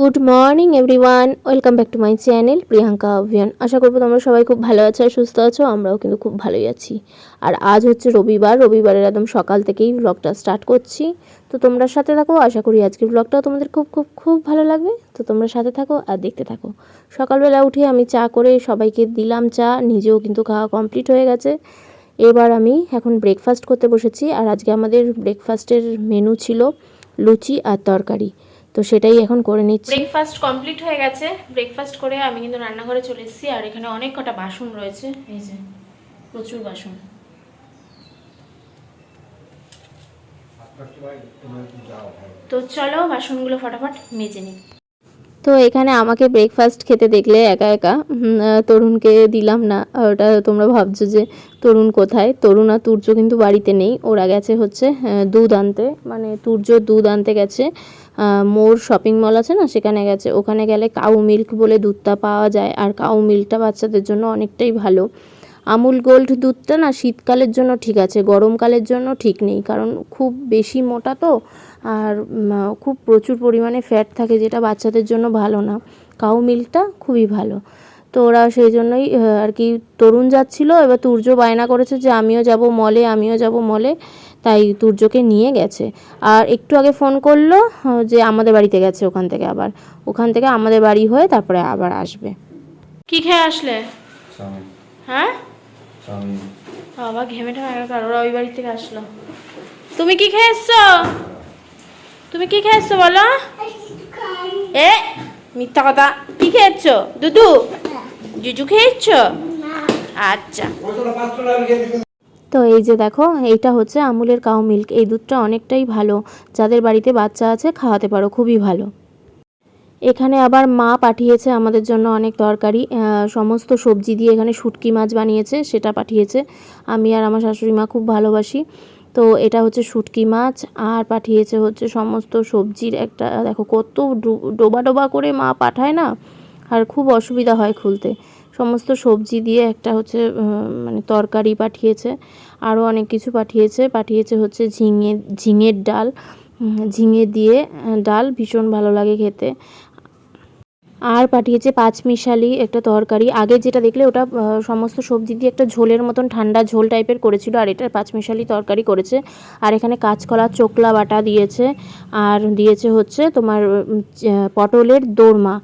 Good morning everyone, welcome back to my channel Priyanka Abhiyan. আশা করব তোমরা সবাই খুব ভালো আছো আর সুস্থ আছো, আমরাও কিন্তু খুব ভালোই আছি। আর আজ হচ্ছে রবিবার, রবিবারের একদম সকাল থেকেই ব্লগটা স্টার্ট করছি। তো তোমরা সাথে থাকো, আশা করি আজকের ব্লগটাও তোমাদের খুব খুব খুব ভালো লাগবে। তো তোমরা সাথে থাকো আর দেখতে থাকো। সকালবেলা উঠে আমি চা করে সবাইকে দিলাম চা, নিজেও কিন্তু খাওয়া কমপ্লিট হয়ে গেছে। এবার আমি এখন ব্রেকফাস্ট করতে বসেছি। আর আজকে আমাদের ব্রেকফাস্টের মেনু ছিল লুচি আর তরকারি। তো সেটাই এখন করে নিচ্ছি। ব্রেকফাস্ট কমপ্লিট হয়ে গেছে। ব্রেকফাস্ট করে আমি কিন্তু রান্নাঘরে চলে এসেছি আর এখানে অনেক কটা বাসন রয়েছে। এই যে প্রচুর বাসন। তো চলো বাসনগুলো ফটাফট মেজে নিই। তো এখানে আমাকে ব্রেকফাস্ট খেতে দেখলে একা একা তরুণকে দিলাম না। ওটা তোমরা ভাবছ যে তরুণ কোথায়? তরুণ আর তুর্য কিন্তু বাড়িতে নেই। ওরা গেছে হচ্ছে দুধ আনতে। মানে তুর্য দুধ আনতে গেছে মোর শপিং মল আছে না, সেখানে গেছে। ওখানে গেলে কাউ মিল্ক বলে দুধটা পাওয়া যায়। আর কাউ মিল্কটা বাচ্চাদের জন্য অনেকটাই ভালো। আমুল গোল্ড দুধটা না শীতকালের জন্য ঠিক আছে, গরমকালের জন্য ঠিক নেই। কারণ খুব বেশি মোটা তো আর খুব প্রচুর পরিমাণে ফ্যাট থাকে যেটা বাচ্চাদের জন্য ভালো না। কাউ মিল্কটা খুবই ভালো। তো ওরা সেই জন্যই আর কি তরুণ যাচ্ছিল এবার তুর্য বায়না করেছে যে আমিও যাব মলে আমিও যাব মলে তাই তুর্যকে নিয়ে গেছে। আর একটু আগে ফোন করল যে আমাদের বাড়িতে গেছে ওখান থেকে আবার। ওখান থেকে আমাদের বাড়ি হয়ে তারপরে আবার আসবে। কি খেয়ে আসলে? হ্যাঁ? বাবা ঘেমে ঠেমে একাকার ওরা ওই বাড়ি থেকে আসলো। তুমি কি খেয়ে এসছো? তুমি কি খেয়েছো বলো? এ মিথ্যা কথা। কি খেয়েছো? দুদু জুজু খেয়েছো? আচ্ছা। তো এই যে দেখো এইটা হচ্ছে আমুলের কাউ মিল্ক এই দুধটা অনেকটাই ভালো। যাদের বাড়িতে বাচ্চা আছে খাওয়াতে পারো খুবই ভালো। এখানে আবার মা পাঠিয়েছে আমাদের জন্য অনেক তরকারি। সমস্ত সবজি দিয়ে এখানে শুটকি মাছ বানিয়েছে সেটা পাঠিয়েছে। আমি আর আমার শাশুড়ি মা খুব ভালোবাসি। তো এটা হচ্ছে শুটকি মাছ, আর পাঠিয়েছে হচ্ছে সমস্ত সবজির একটা, দেখো কত ডোবা ডোবা করে মা পাঠায় না? আর খুব অসুবিধা হয় খুলতে। সমস্ত সবজি দিয়ে একটা হচ্ছে মানে তরকারি পাঠিয়েছে, আরও অনেক কিছু পাঠিয়েছে। পাঠিয়েছে হচ্ছে ঝিঙে, ঝিঙের ডাল। ঝিঙে দিয়ে ডাল ভীষণ ভালো লাগে খেতে। আর পাঠিয়েছে পাঁচমিশালি একটা তরকারি। আগে যেটা দেখলে ওটা সমস্ত সবজি দিয়ে একটা ঝোলের মতন ঠান্ডা ঝোল টাইপের করেছিল, আর এটা পাঁচমিশালি তরকারি করেছে। আর এখানে কাঁচকলা, চোকলা বাটা দিয়েছে। আর দিয়েছে হচ্ছে তোমার পটলের দোরমা,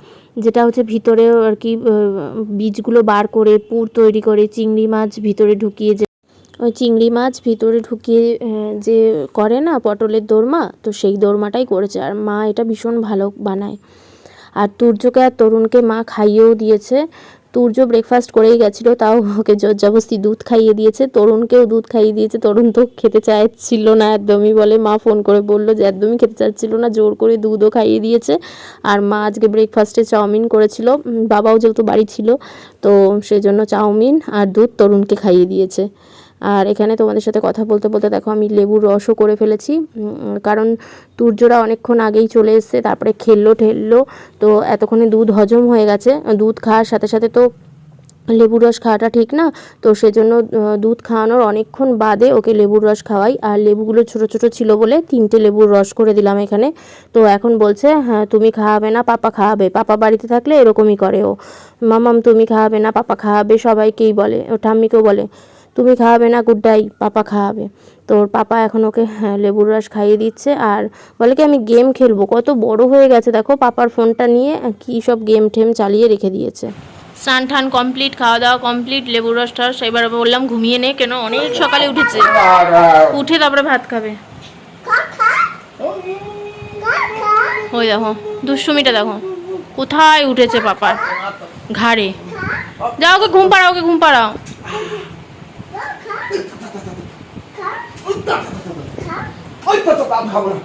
যেটা হচ্ছে ভিতরে আর কি বীজগুলো বার করে, পুর তৈরি করে, চিংড়ি মাছ ভিতরে ঢুকিয়ে যে, ওই চিংড়ি মাছ ভিতরে ঢুকিয়ে যে করে না পটলের দোরমা, তো সেই দোরমাটাই করেছে। আর মা এটা ভীষণ ভালো বানায়। আর তুর্যকে আর তরুণকে মা খাইয়েও দিয়েছে। তুর্য ব্রেকফাস্ট করেই গেছিল, তাও ওকে জবরদস্তি দুধ খাইয়ে দিয়েছে। তরুণকেও দুধ খাইয়ে দিয়েছে। তরুণ তো খেতে চাইছিল না একদমই বলে। মা ফোন করে বলল যে, একদমই খেতে চাচ্ছিল না। জোর করে দুধও খাইয়ে দিয়েছে। আর মা আজকে ব্রেকফাস্টে চাউমিন করেছিল। বাবাও যেহেতু বাড়ি ছিল, তো সেজন্য চাউমিন আর দুধ তরুণকে খাইয়ে দিয়েছে। আর এখানে তোমাদের সাথে কথা বলতে বলতে দেখো আমি লেবুর রসও করে ফেলেছি। কারণ তুর্যরা অনেকক্ষণ আগেই চলে এসছে, তারপরে খেললো ঠেললো, তো এতক্ষণে দুধ হজম হয়ে গেছে। দুধ খাওয়ার সাথে সাথে তো লেবুর রস খাওয়াটা ঠিক না, তো সেজন্য দুধ খাওয়ানোর অনেকক্ষণ বাদে ওকে লেবুর রস খাওয়াই। আর লেবুগুলো ছোট ছোট ছিল বলে তিনটে লেবুর রস করে দিলাম এখানে। তো এখন বলছে হ্যাঁ তুমি খাওয়াবে না, পাপা খাওয়াবে। পাপা বাড়িতে থাকলে এরকমই করে ও। মামাম, তুমি খাওয়াবে না, পাপা খাওয়াবে। সবাইকেই বলে ও ঠাম্মিকেও বলে। তুমি খাওয়াবে না গুড্ডাই পাপা খাওয়াবে। তোর পাপা এখন ওকে হ্যাঁ, লেবুর রস খাইয়ে দিচ্ছে আর বলে কি আমি গেম খেলব। কত বড় হয়ে গেছে দেখো পাপার ফোনটা নিয়ে কী সব গেম ঠেম চালিয়ে রেখে দিয়েছে। স্নান টান কমপ্লিট খাওয়া দাওয়া কমপ্লিট লেবুর রস টস এবার বললাম ঘুমিয়ে নে কেন অনেক সকালে উঠেছে। উঠে তারপরে ভাত খাবে। ওই দেখো দুষ্টুমিটা দেখো কোথায় উঠেছে পাপার ঘাড়ে? যাও ওকে ঘুম পাড়াও ওকে ঘুম পাড়াও। ওই কাম খাব না।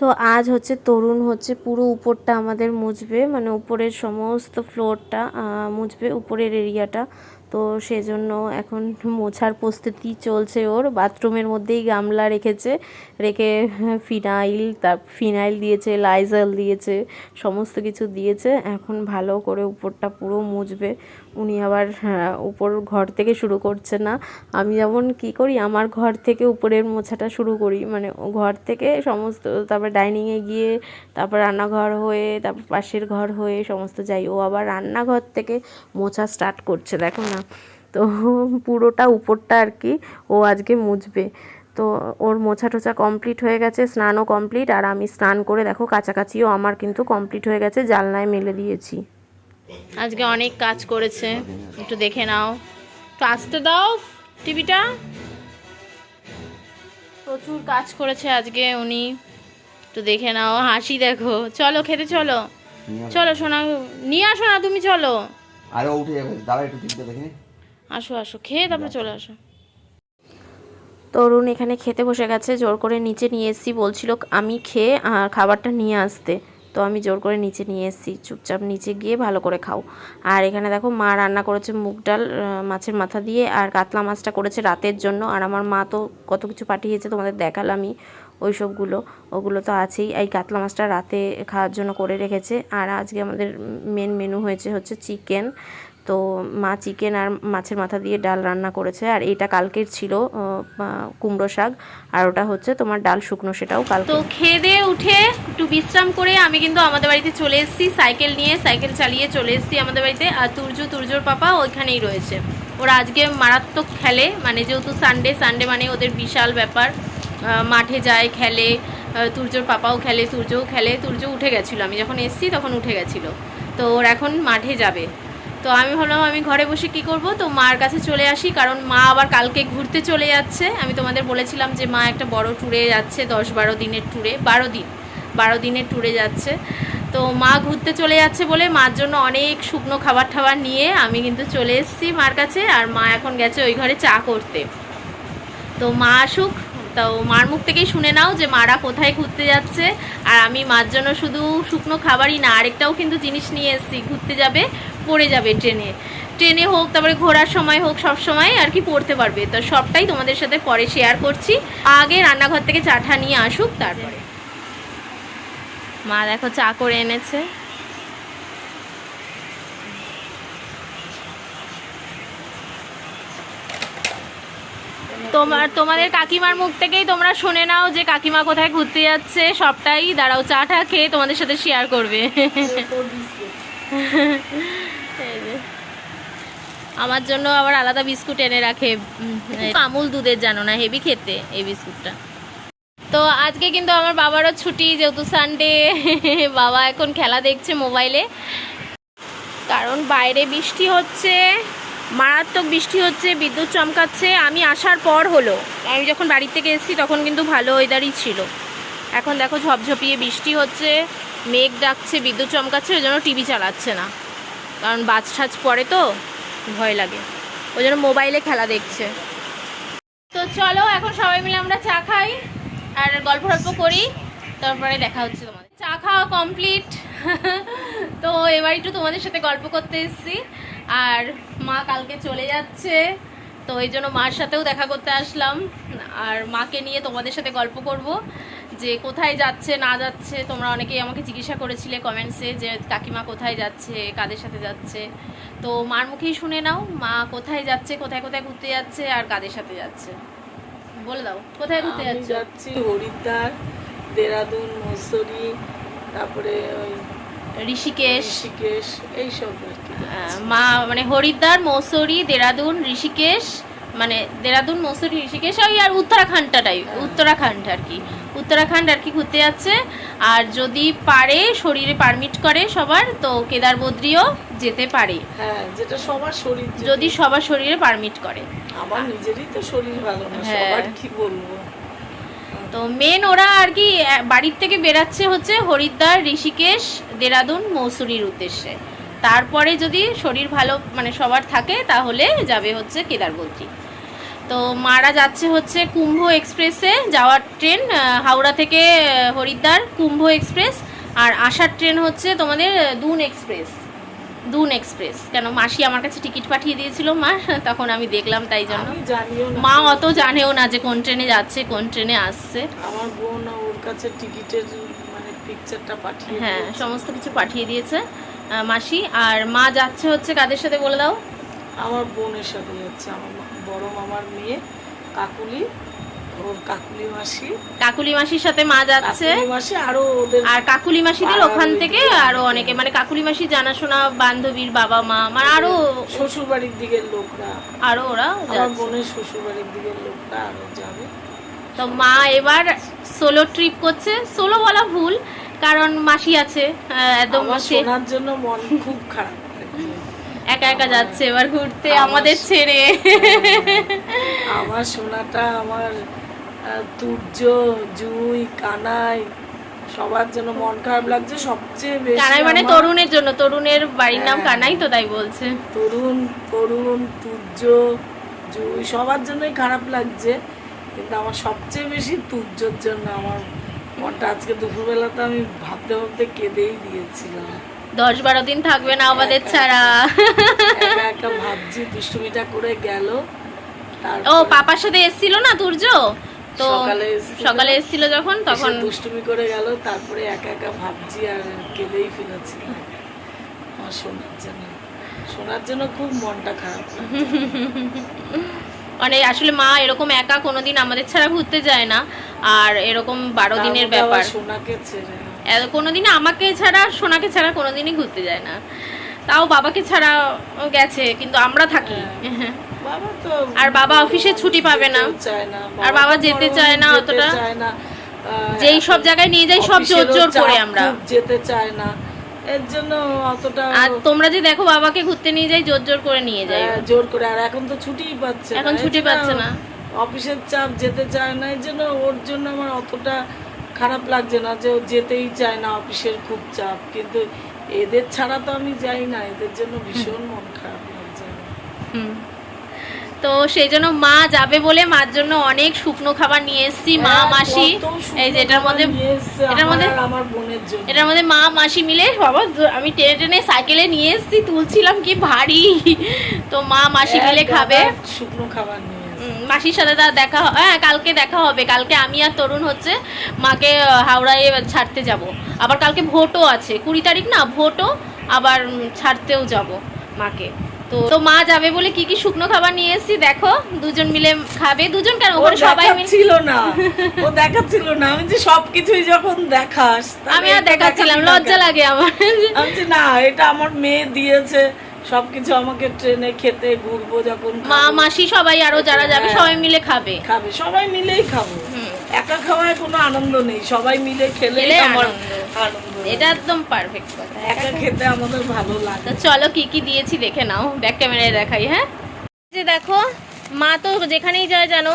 তো আজ হচ্ছে তরুণ হচ্ছে পুরো উপরটা আমাদের মুছবে মানে উপরের সমস্ত ফ্লোরটা মুছবে উপরের এরিয়াটা তো সেজন্য এখন মোছার প্রস্তুতি চলছে ওর। বাথরুমের মধ্যেই গামলা রেখেছে রেখে ফিনাইল তার ফিনাইল দিয়েছে লাইজাল দিয়েছে সমস্ত কিছু দিয়েছে। এখন ভালো করে উপরটা পুরো মুছবে। উনি আবার হ্যাঁ, উপর ঘর থেকে শুরু করছে না। আমি যেমন কি করি আমার ঘর থেকে উপরের মোছাটা শুরু করি। মানে ঘর থেকে সমস্ত তারপর ডাইনিংয়ে গিয়ে তারপর রান্নাঘর হয়ে তারপর পাশের ঘর হয়ে সমস্ত যাই। ও আবার রান্নাঘর থেকে মোছা স্টার্ট করছে দেখো না। তো পুরোটা উপরটা আর কি ও আজকে মুছবে। তো ওর মোছা টোছা কমপ্লিট হয়ে গেছে স্নানও কমপ্লিট আর আমি স্নান করে দেখো কাছাকাছিও আমার কিন্তু কমপ্লিট হয়ে গেছে জানলায় মেলে দিয়েছি। আজকে অনেক কাজ করেছে। একটু দেখে নাও। একটু আসতে দাও টিভিটা। প্রচুর কাজ করেছে আজকে উনি। একটু দেখে নাও হাসি দেখো। চলো খেতে চলো। চলো সোনা নিয়ে আসো না তুমি চলো। আরে উঠে যাবে। দাঁড়া একটু দিকটা দেখে আসো আসো খেয়ে তারপরে চলে আসো। তরুণ এখানে খেতে বসে গেছে জোর করে নিচে নিয়ে এসেছি বলছিল আমি খেয়ে খাবারটা নিয়ে আসতে। তো আমি জোর করে নিচে নিয়ে এসেছি, চুপচাপ নিচে গিয়ে ভালো করে খাও। আর এখানে দেখো মা রান্না করেছে মুগ ডাল মাছের মাথা দিয়ে, আর কাতলা মাছটা করেছে রাতের জন্য। আর আমার মা তো কত কিছু পাঠিয়েছে তোমাদের দেখালামই ওই সবগুলো ওগুলো তো আছেই। এই কাতলা মাছটা রাতে খাওয়ার জন্য করে রেখেছে। আর আজকে আমাদের মেন মেনু হয়েছে হচ্ছে চিকেন তো মা চিকেন আর মাছের মাথা দিয়ে ডাল রান্না করেছে। আর এটা কালকের ছিল কুমড়ো শাক। আর ওটা হচ্ছে তোমার ডাল শুকনো, সেটাও কাল তো খেয়ে দিয়ে উঠে একটু বিশ্রাম করে আমি কিন্তু আমাদের বাড়িতে চলে এসেছি। সাইকেল নিয়ে, সাইকেল চালিয়ে চলে এসেছি আমাদের বাড়িতে। আর তুর্য, তুর্যর পাপা ওইখানেই রয়েছে। ওরা আজকে মারাত্মক খেলে। মানে যেহেতু সানডে সানডে মানে ওদের বিশাল ব্যাপার। মাঠে যায়, খেলে। তুর্যর পাপাও খেলে, তুর্যও খেলে। তুর্য উঠে গেছিল। আমি যখন এসেছি তখন উঠে গেছিল। তো ওর এখন মাঠে যাবে। তো আমি ভাবলাম, আমি ঘরে বসে কি করব? তো মার কাছে চলে আসি, কারণ মা আবার কালকে ঘুরতে চলে যাচ্ছে। আমি তোমাদের বলেছিলাম যে মা একটা বড় ট্যুরে যাচ্ছে, দশ বারো দিনের ট্যুরে বারো দিন, বারো দিনের ট্যুরে যাচ্ছে। তো মা ঘুরতে চলে যাচ্ছে বলে মার জন্য অনেক শুকনো খাবার টাবার নিয়ে আমি কিন্তু চলে এসেছি মার কাছে, আর মা এখন গেছে ওই ঘরে চা করতে। তো মা আসুক, তো মার মুখ থেকেই শুনে নাও যে মারা কোথায় ঘুরতে যাচ্ছে। আর আমি মার জন্য শুধু শুকনো খাবারই না, আরেকটাও কিন্তু জিনিস নিয়ে এসেছি, ঘুরতে যাবে। পড়ে যাবে ট্রেনে। ট্রেনে হোক তারপরে ঘোরার সময় হোক সব সময় আর কি পড়তে পারবে। তো সবটাই তোমাদের সাথে পরে শেয়ার করছি। আগে রান্নাঘর থেকে চাটা নিয়ে আসুক তারপরে। মা দেখো চা করে এনেছে। তোমার তোমাদের কাকিমার মুখ থেকেই তোমরা শুনে নাও যে কাকিমা কোথায় ঘুরতে যাচ্ছে। সবটাই দাঁড়াও চাটা খেয়ে তোমাদের সাথে শেয়ার করবে। আমার জন্য আবার আলাদা বিস্কুট এনে রাখে আমুল দুধের জানো না, হেভি খেতে এই বিস্কুটটা। তো আজকে কিন্তু আমার বাবারও ছুটি, যেহেতু সানডে বাবা এখন খেলা দেখছে মোবাইলে। কারণ বাইরে বৃষ্টি হচ্ছে, মারাত্মক বৃষ্টি হচ্ছে, বিদ্যুৎ চমকাচ্ছে, আমি আসার পর হলো। আমি যখন বাড়ি থেকে এসেছি, তখন কিন্তু ভালো ওয়েদারই ছিল। এখন দেখো ঝপঝপিয়ে বৃষ্টি হচ্ছে, মেঘ ডাকছে, বিদ্যুৎ চমকাচ্ছে, ওই জন্য টিভি চালাচ্ছে না। কারণ বাজ ঠাজ পড়ে তো। ভয় লাগে। ওই জন্য মোবাইলে খেলা দেখছে। তো চলো, এখন সবাই মিলে আমরা চা খাই আর গল্প টল্প করি। তারপরে দেখা হচ্ছে তোমাদের। চা খাওয়া কমপ্লিট তো এবার একটু তোমাদের সাথে গল্প করতে এসেছি। আর মা কালকে চলে যাচ্ছে। তো এই জন্য মার সাথেও দেখা করতে আসলাম। আর মাকে নিয়ে তোমাদের সাথে গল্প করব। যে কোথায় যাচ্ছে না যাচ্ছে তোমরা অনেকেই আমাকে জিজ্ঞাসা করেছিলে কমেন্টসে যে কাকিমা কোথায় যাচ্ছে কাদের সাথে যাচ্ছে। তো মার মুখেই শুনে নাও মা কোথায় যাচ্ছে কোথায় কোথায় ঘুরতে যাচ্ছে আর কাদের সাথে যাচ্ছে। বলে দাও কোথায় ঘুরতে যাচ্ছে? যাচ্ছি হরিদ্বার দেরাদুন মসুরি তারপরে ওই ঋষিকেশ। ঋষিকেশ এইসব আহ, মা মানে হরিদ্বার মৌসুরি দেরাদুন ঋষিকেশ মানে দেরাদুন মৌসুরি ঋষিকেশ ওই আর উত্তরাখণ্ডটাই উত্তরাখণ্ড আর কি। উত্তরাখণ্ড আর কি ঘুরতে যাচ্ছে। আর যদি পারে শরীরে পারমিট করে সবার তো কেদার বদ্রিও যেতে পারে। হ্যাঁ যেটা সবার শরীর যদি সবার শরীরে পারমিট করে। আমার নিজেরই তো শরীর ভালো না হ্যাঁ। সবার কি বলব? তো মেন ওরা আর কি বাড়ির থেকে বেরাচ্ছে হচ্ছে হরিদ্বার ঋষিকেশ দেরাদুন মৌসুরির উদ্দেশ্যে। তারপরে যদি শরীর ভালো মানে সবার থাকে তাহলে যাবে হচ্ছে কেদারবদ্রী। তো মারা যাচ্ছে হচ্ছে কুম্ভ এক্সপ্রেসে যাওয়ার ট্রেন হাওড়া থেকে হরিদ্বার কুম্ভ এক্সপ্রেস আর আসার ট্রেন হচ্ছে তোমাদের দুন এক্সপ্রেস। দুন এক্সপ্রেস। কেন মাসি আমার কাছে টিকিট পাঠিয়ে দিয়েছিল মা তখন আমি দেখলাম তাই জন্য। মা অত জানেও না যে কোন ট্রেনে যাচ্ছে কোন ট্রেনে আসছে। আমার বোন ওর কাছে টিকিটের মানে পিকচারটা পাঠিয়ে হ্যাঁ সমস্ত কিছু পাঠিয়ে দিয়েছে মাসি। আর মা যাচ্ছে হচ্ছে কাদের সাথে বলে দাও? আমার বোনের সাথে যাচ্ছে আমার বড় মামার মেয়ে কাকুলি ওর কাকুলি মাসি। কাকুলি মাসির সাথে মা যাচ্ছে। মাসি আরও ওদের আর কাকুলি মাসিদের ওখান থেকে আরও অনেকে মানে কাকুলি মাসি জানাশোনা বান্ধবীর বাবা মা মানে আরও শ্বশুর বাড়ির দিকের লোকরা। আরও ওরা আমার বোনের শ্বশুর বাড়ির দিকের লোকরা আরও যাবে। তো মা এবার সোলো ট্রিপ করছে। সোলো বলা ভুল কারণ মাসি আছে একদম শোনার জন্য মন খুব খারাপ। একা একা যাচ্ছে এবার ঘুরতে আমাদের ছেড়ে। আমার সোনাটা আমার তুর্য জুই কানাই সবার জন্য মন খারাপ লাগছে সবচেয়ে বেশি কানাই মানে তরুণের জন্য তরুণের বাড়ির নাম হ্যাঁ। কানাই তো তাই বলছে। তরুণ তরুণ তুর্য জুই সবার জন্যই খারাপ লাগছে কিন্তু আমার সবচেয়ে বেশি তুর্যর জন্য আমার মনটা আজকে দুপুরবেলা তো আমি ভাবতে ভাবতে কেঁদেই দিয়েছিলাম। দশ বারো দিন থাকবে না আমাদের ছাড়া। একা একা ভাবছি দুষ্টুমিটা করে গেল। ও পাপার সাথে এসেছিল না তুর্য? তো সকালে এসেছিল। যখন তখন দুষ্টুমি করে গেল তারপরে একা একা ভাবছি আর কেঁদেই ফেলেছি। আমার শোনার জন্য। শোনার জন্য খুব মনটা খারাপ মানে আসলে মা এরকম একা কোনোদিন আমাদের ছাড়া ঘুরতে যায় না। আর এরকম বারো দিনের ব্যাপার। সোনাকে ছেড়ে। কোনোদিন আমাকে ছাড়া সোনাকে ছাড়া কোনোদিনই ঘুরতে যায় না। তাও বাবাকে ছাড়া গেছে কিন্তু আমরা থাকি। আর বাবা অফিসে ছুটি পাবে না। আর বাবা যেতে চায় না অতটা। যেই সব জায়গায় নিয়ে যাই সব জোর জোর করে আমরা। যেতে চায় না। এর জন্য অতটা আর তোমরা যে দেখো বাবাকে ঘুরতে নিয়ে যাই জোর জোর করে নিয়ে যাই। হ্যাঁ, জোর করে। আর এখন তো ছুটিই পাচ্ছে এখন ছুটি পাচ্ছে না। অফিসের চাপ যেতে চায় না। এর জন্য ওর জন্য আমার অতটা খারাপ লাগছে না যে যেতেই চায় না অফিসের খুব চাপ কিন্তু এদের ছাড়া তো আমি যাই না এদের জন্য ভীষণ মন খারাপ লাগছে তো সেই জন্য মা যাবে বলে মার জন্য অনেক শুকনো খাবার নিয়ে এসেছি মা হ্যাঁ, মাসি। এই যে এটার মধ্যে এটার মধ্যে আমার বোনের জন্য। এটার মধ্যে মা মাসি মিলে বাবা আমি টেনে টেনে সাইকেলে নিয়ে এসেছি তুলছিলাম কি ভারী। তো মা মাসি মিলে খাবে। শুকনো খাবার নিয়ে মাসির সাথে তার দেখা হ্যাঁ কালকে দেখা হবে। কালকে আমি আর তরুণ হচ্ছে মাকে হাওড়ায় ছাড়তে যাব। আবার কালকে ভোটও আছে। কুড়ি তারিখ না ভোটও আবার ছাড়তেও যাব মাকে। তো তো মা যাবে বলে কি কি শুকনো খাবার নিয়ে এসেছি দেখো। দুজন মিলে খাবে। দুজন কেন? ওখানে সবাই মিলে দেখাচ্ছিল না। ও দেখাচ্ছিল না। আমি যে সবকিছুই যখন দেখাস আমি আর দেখাচ্ছিলাম। লজ্জা লাগে আমার। আমি না এটা আমার মেয়ে দিয়েছে। সবকিছু আমাকে ট্রেনে খেতে ঘুরবো যখন মা মাসি সবাই আরও যারা যাবে হ্যাঁ। সবাই মিলে খাবে। খাবে সবাই মিলেই খাব। একা খাওয়ায় কোনো আনন্দ নেই সবাই মিলে খেলে আমার আনন্দ। এটা একদম পারফেক্ট কথা। একা খেতে আমাদের ভালো লাগে। চলো কি কি দিয়েছি দেখে নাও ব্যাক ক্যামেরায় দেখাই হ্যাঁ? যে দেখো মা তো যেখানেই যায় জানো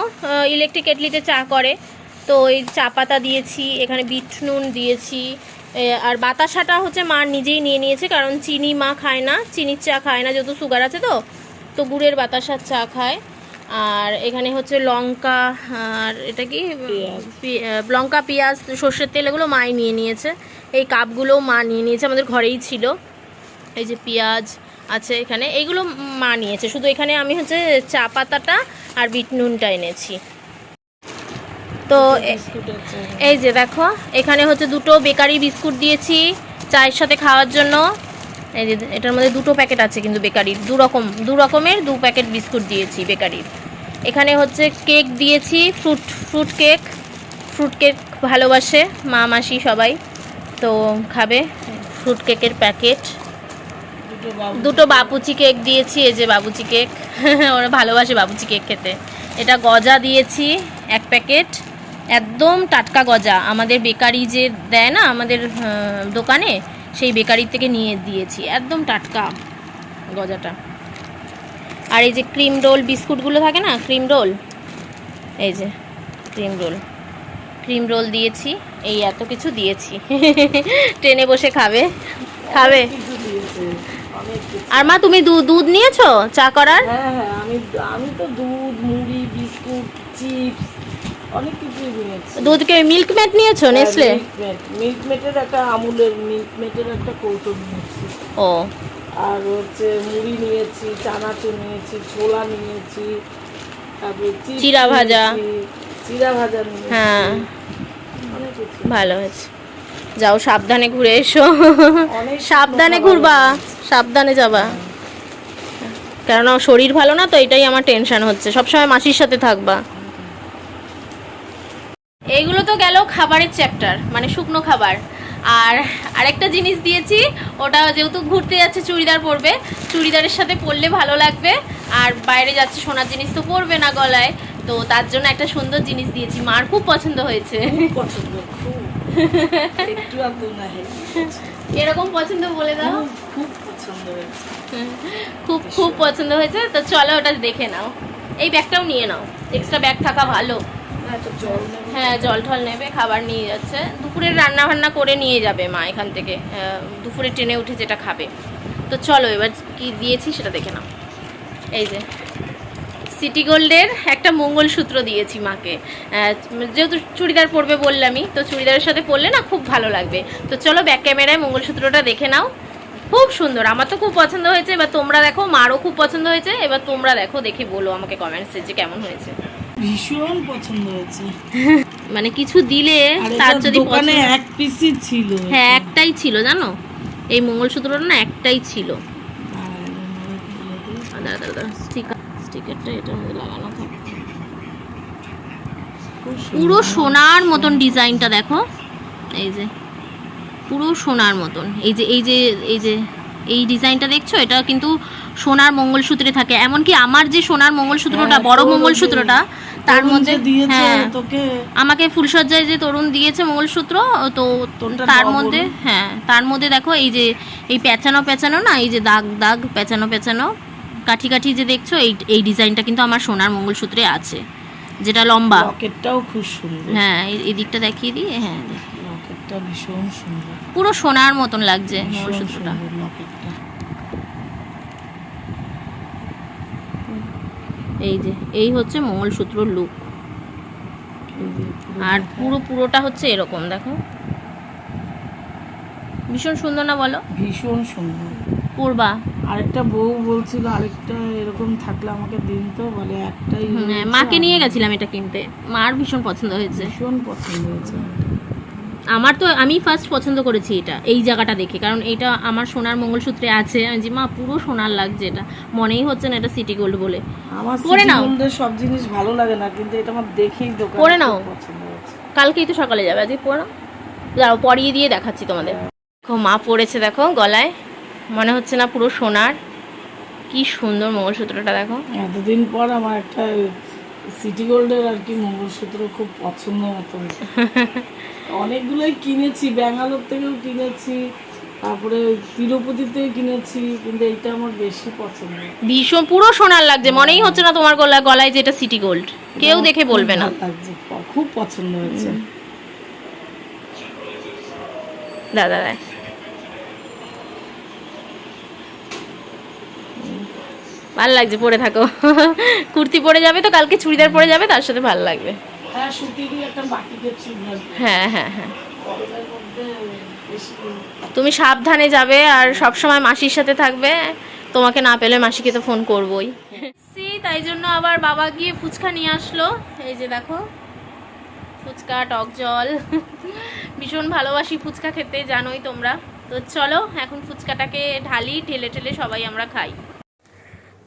ইলেকট্রিক কেটলিতে চা করে। তো ওই চা পাতা দিয়েছি এখানে বিট নুন দিয়েছি আর বাতাসাটা হচ্ছে মা নিজেই নিয়ে নিয়েছে কারণ চিনি মা খায় না চিনির চা খায় না যেহেতু সুগার আছে তো তো গুড়ের বাতাসার চা খায়। আর এখানে হচ্ছে লঙ্কা আর এটা কি? লঙ্কা পেঁয়াজ সর্ষের তেল এগুলো মাই নিয়ে নিয়েছে। এই কাপগুলোও মা নিয়ে নিয়েছে আমাদের ঘরেই ছিল। এই যে পেঁয়াজ আছে এখানে এইগুলো মা নিয়েছে। শুধু এখানে আমি হচ্ছে চা পাতাটা আর বিট নুনটা এনেছি। তো। এই যে দেখো, এখানে হচ্ছে দুটো বেকারি বিস্কুট দিয়েছি চায়ের সাথে খাওয়ার জন্য। এই যে এটার মধ্যে দুটো প্যাকেট আছে কিন্তু বেকারির, দু রকম, দু রকমের দু প্যাকেট বিস্কুট দিয়েছি বেকারির। এখানে হচ্ছে কেক দিয়েছি, fruit fruit cake. Fruit cake ভালোবাসে মা, মাসি সবাই। তো খাবে, ফ্রুট কেকের প্যাকেট। দুটো বাবুচি কেক দিয়েছি, এই যে বাবুচি কেক। ওরা ভালোবাসে বাবুচি কেক খেতে। এটা গজা দিয়েছি, এক প্যাকেট। একদম টাটকা গজা। আমাদের বেকারি যে দেয় না, আমাদের দোকানে, সেই বেকারি থেকে নিয়ে দিয়েছি। একদম টাটকা গজাটা। আর এই যে ক্রিম রোল বিস্কুটগুলো থাকে না ক্রিম রোল এই যে ক্রিম রোল ক্রিম রোল দিয়েছি, এই এত কিছু দিয়েছি। ট্রেনে বসে খাবে। খাবে? আর মা, তুমি দুধ নিয়েছো চা করার? হ্যাঁ হ্যাঁ আমি আমি তো দুধ, মুড়ি, বিস্কুট, চিপস অনেক কিছুই নিয়েছি। দুধকে মিল্ক মেট নিয়েছো নেসলে মিল্ক মেটের একটা আমুলের মিল্ক মেটের একটা কৌটো নিয়েছি। ও। আর হচ্ছে মুড়ি নিয়েছি চানাচুর নিয়েছি ছোলা নিয়েছি তারপরে চিড়া ভাজা। চিড়া ভাজা নিয়েছি। হ্যাঁ। কিছু। ভালো হয়েছে। যাও সাবধানে ঘুরে এসো। সাবধানে ঘুরবা। সাবধানে যাবা। কেননা শরীর ভালো না তো এটাই আমার টেনশন হচ্ছে। সবসময় মাসির সাথে থাকবা। তো গেল খাবারের চ্যাপ্টার মানে শুকনো খাবার। আর আরেকটা জিনিস দিয়েছি ওটা যেহেতু ঘুরতে যাচ্ছে চুড়িদার পরবে চুড়িদারের সাথে পরলে ভালো লাগবে। আর বাইরে যাচ্ছে সোনার জিনিস তো পরবে না গলায়। তো তার জন্য একটা সুন্দর জিনিস দিয়েছি মার খুব পছন্দ হয়েছে। পছন্দ এরকম পছন্দ বলে দাও। খুব পছন্দ হয়েছে। খুব খুব পছন্দ হয়েছে। তো চলো ওটা দেখে নাও। এই ব্যাগটাও নিয়ে নাও। এক্সট্রা ব্যাগ থাকা ভালো। হ্যাঁ জল টল নেবে, খাবার নিয়ে যাচ্ছে। দুপুরের রান্না বান্না করে নিয়ে যাবে মা এখান থেকে। দুপুরে ট্রেনে উঠে যেটা খাবে। তো চলো এবার কি দিয়েছি সেটা দেখে নাও। এই যে, সিটি গোল্ডের একটা মঙ্গলসূত্র দিয়েছি মাকে। যেহেতু চুড়িদার পরবে বললামই, তো চুড়িদারের সাথে পরলে না খুব ভালো লাগবে। তো চলো ব্যাক ক্যামেরায় মঙ্গলসূত্রটা দেখে নাও। খুব সুন্দর, আমার তো খুব পছন্দ হয়েছে। এবার তোমরা দেখো, মারও খুব পছন্দ হয়েছে। এবার তোমরা দেখো, দেখে বলো আমাকে কমেন্টসে যে কেমন হয়েছে। ভীষণ পছন্দ হয়েছে। মানে কিছু দিলে তার যদি দোকানে এক পিসই ছিল হ্যাঁ একটাই ছিল জানো? এই মঙ্গলসূত্রটা না একটাই ছিল। স্টিকারটা এটার মধ্যে লাগানো থাকে। পুরো সোনার মতন ডিজাইনটা দেখো। এই যে পুরো সোনার মতন। এই যে এই যে এই যে এই ডিজাইনটা দেখছ? এটা কিন্তু সোনার মঙ্গলসূত্রে থাকে। এমনকি আমার যে সোনার মঙ্গলসূত্রটা হ্যাঁ, বড় মঙ্গলসূত্রটা তার মধ্যে দিয়েছে হ্যাঁ। তোকে আমাকে ফুলসজ্জায় যে তরুণ দিয়েছে মঙ্গলসূত্র তো তার মধ্যে হ্যাঁ তার মধ্যে দেখো এই যে এই পেঁচানো পেঁচানো না এই যে দাগ দাগ পেঁচানো পেঁচানো কাঠি কাঠি যে দেখছ এই এই ডিজাইনটা কিন্তু আমার সোনার মঙ্গলসূত্রে আছে যেটা লম্বা। লকেটটাও খুব সুন্দর। হ্যাঁ এই- দিকটা দেখিয়ে দিই হ্যাঁ। দেখ। লকেটটা ভীষণ সুন্দর। পুরো সোনার মতন লাগছে মঙ্গলসূত্রটা সুন্দর লকেটটা এই যে এই হচ্ছে মঙ্গলসূত্রর লুক আর পুরো পুরোটা হচ্ছে এরকম দেখো। ভীষণ সুন্দর না বলো? ভীষণ সুন্দর। পূর্বা। আরেকটা বউ বলছিল আরেকটা এরকম থাকলে আমাকে দিন তো বলে একটাই হ্যাঁ মাকে নিয়ে গেছিলাম এটা কিনতে। মার ভীষণ পছন্দ হয়েছে। ভীষণ পছন্দ হয়েছে। আমার তো আমি ফার্স্ট পছন্দ করেছি এটা এই জায়গাটা দেখে। কারণ এটা আমার সোনার মঙ্গলসূত্রে আছে। আমি যে মা পুরো সোনার লাগছে এটা মনেই হচ্ছে না এটা সিটি গোল্ড বলে। পরে নাও। সব জিনিস ভালো লাগে না কিন্তু এটা আমার দেখেই দোকান পরে নাও। কালকেই তো সকালে যাবে। আজকে পড়ো দাঁড়াও পরিয়ে দিয়ে দেখাচ্ছি তোমাদের। দেখো মা পড়েছে দেখো গলায়। মনে হচ্ছে না পুরো সোনার। কি সুন্দর মঙ্গলসূত্রটা দেখো। এতদিন পর আমার একটা সিটি গোল্ডের আর কি মঙ্গলসূত্র খুব পছন্দ মতো অনেকগুলোই কিনেছি ব্যাঙ্গালোর থেকেও কিনেছি তারপরে তিরুপতি থেকে কিনেছি কিন্তু এইটা আমার বেশি পছন্দ। ভীষণ পুরো সোনার লাগছে মনেই হচ্ছে না তোমার গলায় গলায় যে এটা সিটি গোল্ড কেউ দেখে বলবে না। খুব পছন্দ হয়েছে। দাদা দাদা ভালো লাগছে পরে থাকো। কুর্তি পরে যাবে তো কালকে চুড়িদার পরে যাবে তার সাথে ভালো লাগবে। হ্যাঁ সুতিরই একটা হ্যাঁ হ্যাঁ হ্যাঁ। তুমি সাবধানে যাবে আর সব সময় মাসির সাথে থাকবে। তোমাকে না পেলে মাসিকে তো ফোন করবই। সি তাই জন্য আবার বাবা গিয়ে ফুচকা নিয়ে আসলো। এই যে দেখো ফুচকা টক জল। ভীষণ ভালোবাসি ফুচকা খেতে জানোই তোমরা। তো চলো এখন ফুচকাটাকে ঢালি ঠেলে ঠেলে সবাই আমরা খাই।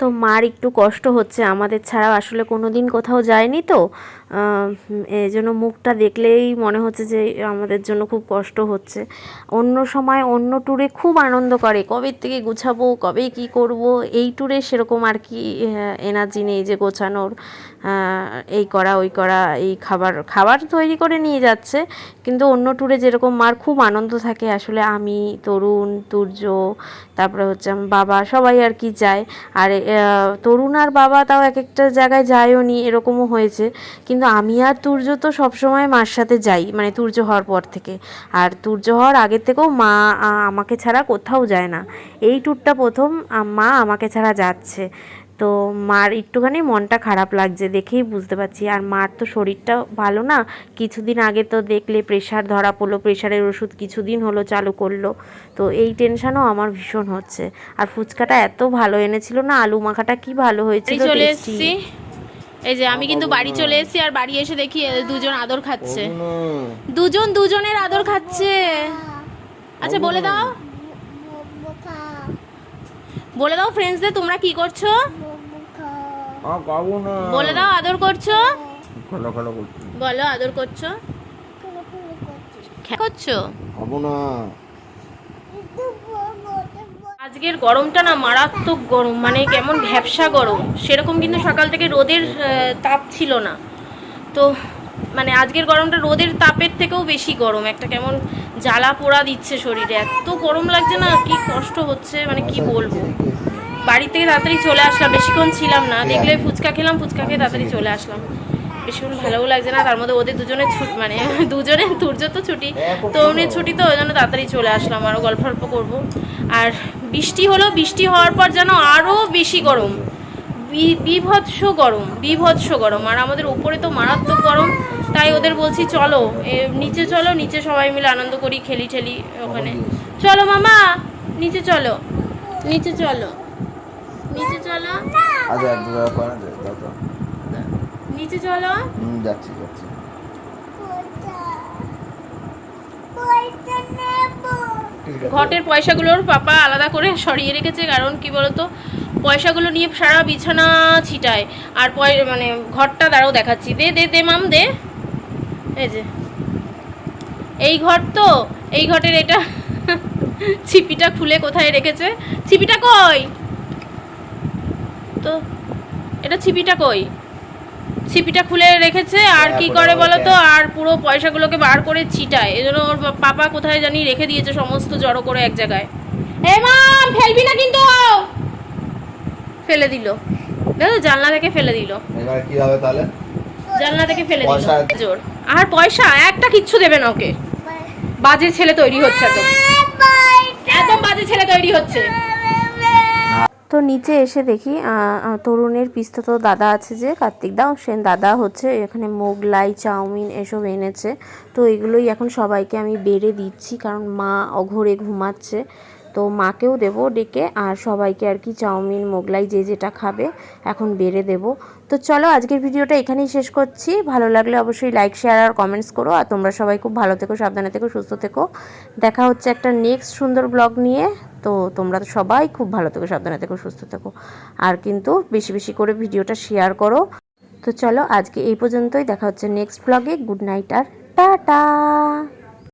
তো মার একটু কষ্ট হচ্ছে, আমাদের ছাড়াও আসলে কোনো দিন কোথাও যায়নি তো। এই জন্য মুখটা দেখলেই মনে হচ্ছে যে আমাদের জন্য খুব কষ্ট হচ্ছে। অন্য সময় অন্য ট্যুরে খুব আনন্দ করে, কবে থেকে গুছাবো, কবে কি করব, এই ট্যুরে সেরকম আর কি এনার্জি নেই যে গোছানোর। এই করা ওই করা এই খাবার খাবার তৈরি করে নিয়ে যাচ্ছে। কিন্তু অন্য ট্যুরে যেরকম মার খুব আনন্দ থাকে, আসলে আমি, তরুণ, তুর্য, তারপরে হচ্ছে আমার বাবা, সবাই আর কি যায়। আর তরুণ আর বাবা তাও এক একটা জায়গায় যায়ও নি, এরকমও হয়েছে। কিন্তু আমি আর তুর্য তো সবসময় মার সাথে যাই মানে তুর্য হওয়ার পর থেকে। আর তুর্য হওয়ার আগের থেকেও মা আমাকে ছাড়া কোথাও যায় না। এই ট্যুরটা প্রথম মা আমাকে ছাড়া যাচ্ছে। তো মার একটুখানি মনটা খারাপ লাগছে দেখেই বুঝতে পারছি। আর মার তো শরীরটা ভালো না। কিছুদিন আগে তো দেখলে প্রেশার ধরা পড়ল প্রেশারের ওষুধ কিছুদিন হলো চালু করল। তো এই টেনশনও আমার ভীষণ হচ্ছে। আর ফুচকাটা এত ভালো এনেছিল না আলু মাখাটা কি ভালো হয়েছিল চলে। এসেছি। এই যে আমি কিন্তু বাড়ি চলে এসেছি আর বাড়ি এসে দেখি দুজন আদর খাচ্ছে। দুজন দুজনের আদর খাচ্ছে। আচ্ছা বলে দাও। বলে দাও ফ্রেন্ডসদের তোমরা কি করছ? বলে দাও আদর করছ? খোলা খোলা করছি। বলো আদর করছ? করছ? আজকের গরমটা না মারাত্মক গরম মানে কেমন ভ্যাবসা গরম। সেরকম কিন্তু সকাল থেকে রোদের তাপ ছিল না। তো মানে আজকের গরমটা রোদের তাপের থেকেও বেশি গরম। একটা কেমন জ্বালা পোড়া দিচ্ছে শরীরে। এত গরম লাগছে না কি কষ্ট হচ্ছে মানে কি বলব? বাড়ি থেকে তাড়াতাড়ি চলে আসলাম। বেশিক্ষণ ছিলাম না। দেখলে ফুচকা খেলাম ফুচকা খেয়ে তাড়াতাড়ি চলে আসলাম। ভীষণ ভালোও লাগছে না তার মধ্যে ওদের দুজনের ছুটি মানে দুজনের তুর্য তো ছুটি। তো অমনি ছুটি তো ওই জন্য তাড়াতাড়ি চলে আসলাম আরও গল্প অল্প করব। আর বৃষ্টি হলো বৃষ্টি হওয়ার পর যেন আরও বেশি গরম। বিভৎস গরম বিভৎস গরম। আর আমাদের উপরে তো মারাত্মক গরম তাই ওদের বলছি চলো নিচে চলো নিচে সবাই মিলে আনন্দ করি খেলি ঠেলি ওখানে। চলো মামা নিচে চলো নিচে চলো। চলো। আচ্ছা এক দুবার করে দাও তো। নিচে চলো। হুম যাচ্ছি যাচ্ছি। ঘটের পয়সাগুলোর পাপা আলাদা করে সরিয়ে রেখেছে কারণ কি বলতো পয়সাগুলো নিয়ে সারা বিছানা ছিটায়। আর পয় মানে ঘরটা দাঁড়াও দেখাচ্ছি। দে দে দে মাম দে। এই যে। এই ঘর তো এই ঘটের এটা। ছিপিটা খুলে কোথায় রেখেছে? ছিপিটা কই? তো এটা ছিপিটা কই? ছিপিটা খুলে রেখেছে আর কি করে বলো তো আর পুরো পয়সাগুলোকে বার করে ছিটায়। এজন্য ওর পাপা কোথায় জানি রেখে দিয়েছে সমস্ত জড়ো করে এক জায়গায়। এ মাম ফেলবি না কিন্তু! ফেলে দিল। দেখো জানলা থেকে ফেলে দিল। এবার কি হবে তাহলে? জানলা থেকে ফেলে দিল। জোর। আর পয়সা একটা কিচ্ছু দেবে না ওকে। বাজে ছেলে তৈরি হচ্ছে তো একদম বাজে ছেলে তৈরি হচ্ছে। তো নিচে এসে দেখি তরুণের পিস্তত দাদা আছে যে, কার্তিক দা সে দাদা হচ্ছে, এখানে মোগলাই, চাউমিন এসব এনেছে। তো এগুলোই এখন সবাইকে আমি বেড়ে দিচ্ছি, কারণ মা অঘরে ঘুমাচ্ছে। তো মাকেও দেবো ডেকে, আর সবাইকে আর কি চাউমিন, মোগলাই যে যেটা খাবে, এখন বেড়ে দেবো। তো চলো আজকের ভিডিওটা এখানেই শেষ করছি। ভালো লাগলে অবশ্যই লাইক শেয়ার আর কমেন্টস করো, আর তোমরা সবাই খুব ভালো থেকো, সাবধানে থেকো, সুস্থ থেকো। দেখা হচ্ছে একটা নেক্সট সুন্দর ব্লগ নিয়ে। তো তোমরা তো সবাই খুব ভালো থেকো, সাবধানে থেকো, সুস্থ থেকো। আর কিন্তু বেশি বেশি করে ভিডিওটা শেয়ার করো। তো চলো আজকে এই পর্যন্তই, দেখা হচ্ছে নেক্সট ব্লগে গুড নাইট আর টাটা!